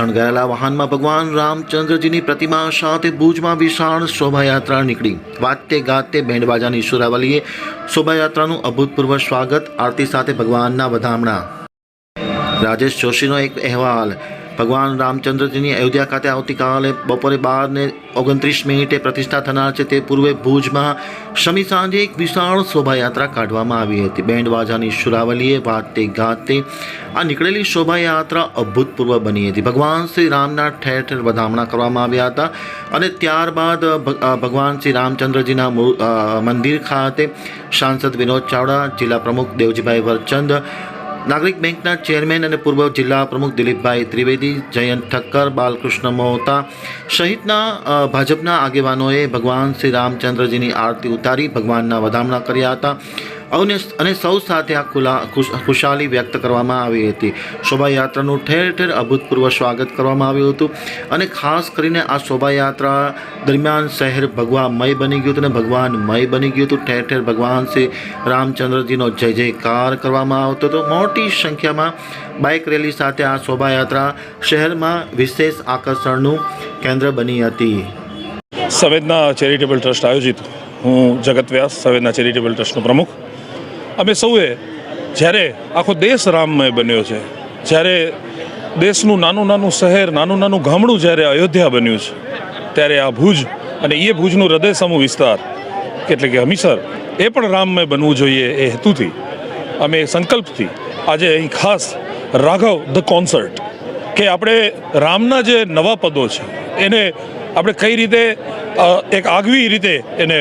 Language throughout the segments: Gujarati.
શણગાયેલા વાહનમાં ભગવાન રામચંદ્રજીની પ્રતિમા સાથે ભુજમાં વિશાળ શોભાયાત્રા નીકળી. વાતે ગાતે બેન્ડબાજાની સુરાવલીએ શોભાયાત્રાનું અભૂતપૂર્વ સ્વાગત આરતી સાથે ભગવાનના વધામણા. રાજેશ જોશીનો એક અહેવાલ. ભગવાન રામચંદ્રજીની અયોધ્યા ખાતે આવતીકાલે બપોરે બારને ઓગણત્રીસ મિનિટે પ્રતિષ્ઠા થનાર છે તે પૂર્વે ભુજમાં શમી સાંજે એક વિશાળ શોભાયાત્રા કાઢવામાં આવી હતી. બેન્ડ વાજાની સુરાવલીએ વાતે ગાતે આ નીકળેલી શોભાયાત્રા અભૂતપૂર્વ બની હતી. ભગવાન શ્રી રામના ઠેર ઠેર વધામણા કરવામાં આવ્યા હતા અને ત્યારબાદ ભગવાન શ્રી રામચંદ્રજીના મંદિર ખાતે સાંસદ વિનોદ ચાવડા, જિલ્લા પ્રમુખ દેવજીભાઈ વરચંદ નાગરિક બેંકના ચેરમેન અને પૂર્વ જિલ્લા પ્રમુખ દિલીપભાઈ ત્રિવેદી, જયંત ઠક્કર, બાલકૃષ્ણ મહોતા સહિતના ભાજપના આગેવાનોએ ભગવાન શ્રી રામચંદ્રજીની આરતી ઉતારી, ભગવાનના વધામણા કર્યા હતા. અને અને સૌ સાથે આ ખુલા ખુશ- ખુશાલી વ્યક્ત કરવામાં આવી હતી. શોભાયાત્રાનું ઠેર ઠેર અભૂતપૂર્વ સ્વાગત કરવામાં આવ્યું હતું અને ખાસ કરીને આ શોભાયાત્રા દરમિયાન શહેર ભગવાનમય બની ગયું હતું અને ભગવાનમય બની ગયું હતું. ઠેર ઠેર ભગવાન શ્રી રામચંદ્રજીનો જય જયકાર કરવામાં આવતો હતો. મોટી સંખ્યામાં બાઇક રેલી સાથે આ શોભાયાત્રા શહેરમાં વિશેષ આકર્ષણનું કેન્દ્ર બની હતી. સંવેદના ચેરિટેબલ ટ્રસ્ટ આયોજિત. હું જગત વ્યાસ, સંવેદના ચેરિટેબલ ટ્રસ્ટનો પ્રમુખ. અમે સૌએ જ્યારે આખો દેશ રામમય બન્યો છે, જ્યારે દેશનું નાનું નાનું શહેર, નાનું નાનું ગામડું જ્યારે અયોધ્યા બન્યું છે, ત્યારે આ ભુજ અને એ ભુજનું હૃદય સમૂહ વિસ્તાર એટલે કે હમીસર, એ પણ રામમય બનવું જોઈએ એ હેતુથી, અમે સંકલ્પથી આજે અહીં ખાસ રાઘવ ધ કોન્સર્ટ, કે આપણે રામના જે નવા પદો છે, એને આપણે કઈ રીતે એક આગવી રીતે એને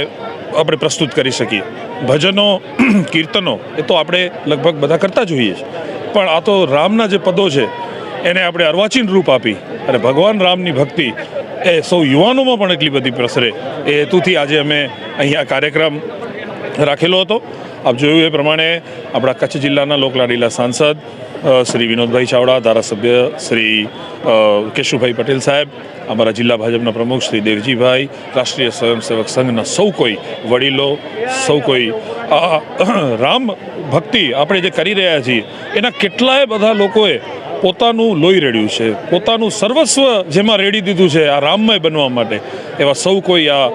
આપણે પ્રસ્તુત કરી શકીએ. ભજનો, કીર્તનો, એ તો આપણે લગભગ બધા કરતા જ હોઈએ છીએ. પણ આ તો રામના જે પદો છે, એને આપણે અર્વાચીન રૂપ આપી અને ભગવાન રામની ભક્તિ એ સૌ યુવાનોમાં પણ એટલી બધી પ્રસરે. એ હેતુથી આજે અમે અહીંયા કાર્યક્રમ રાખેલો હતો. આપ જોયું એ પ્રમાણે આપણા કચ્છ જિલ્લાના લોકલાડીલા સાંસદ શ્રી વિનોદભાઈ ચાવડા, ધારાસભ્ય શ્રી કેશુભાઈ પટેલ સાહેબ, અમારા જિલ્લા ભાજપના પ્રમુખ શ્રી દેવજીભાઈ, રાષ્ટ્રીય સ્વયંસેવક સંઘના સૌ કોઈ વડીલો, સૌ કોઈ, આ, રામ ભક્તિ આપણે જે કરી રહ્યા છીએ, એના કેટલાય બધા લોકોએ પોતાનું લોહી રેડ્યું છે, પોતાનું સર્વસ્વ જેમાં રેડી દીધું છે આ રામમય બનવા માટે. એવા સૌ કોઈ આ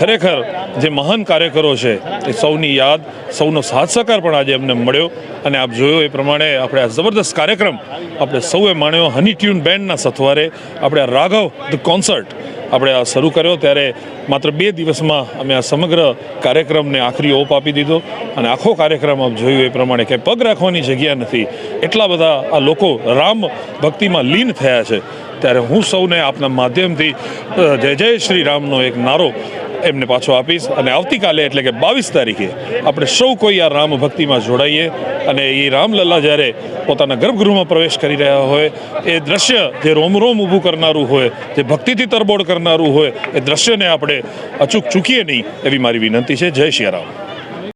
ખરેખર જે મહાન કાર્યકરો છે, એ સૌની યાદ, સૌનો સાથ સહકાર પણ આજે અમને મળ્યો. અને આપ જોયો એ પ્રમાણે આપણે આ જબરદસ્ત કાર્યક્રમ આપણે સૌએ માણ્યો. હની ટ્યુન બેન્ડના સથવારે આપણે રાઘવ ધ કોન્સર્ટ આપણે આ શરૂ કર્યો ત્યારે માત્ર બે દિવસમાં અમે આ સમગ્ર કાર્યક્રમને આખરી ઓપ આપી દીધો અને આખો કાર્યક્રમ આપ જોયું એ પ્રમાણે કે પગ રાખવાની જગ્યા નથી. એટલા બધા આ લોકો રામ ભક્તિમાં લીન થયા છે. ત્યારે હું સૌને આપના માધ્યમથી જય જય શ્રી રામનો એક નારો એમને પાછો આપીશ. અને આવતીકાલે એટલે કે બાવીસ તારીખે આપણે સૌ કોઈ આ રામ ભક્તિમાં જોડાઈએ અને એ રામલલ્લા જ્યારે પોતાના ગર્ભગૃહમાં પ્રવેશ કરી રહ્યા હોય, એ દ્રશ્ય જે રોમ રોમ ઊભું કરનારું હોય, જે ભક્તિથી તરબોળ કરનારું હોય, એ દ્રશ્યને આપણે અચૂક ચૂકીએ નહીં એવી મારી વિનંતી છે. જય શ્રી રામ.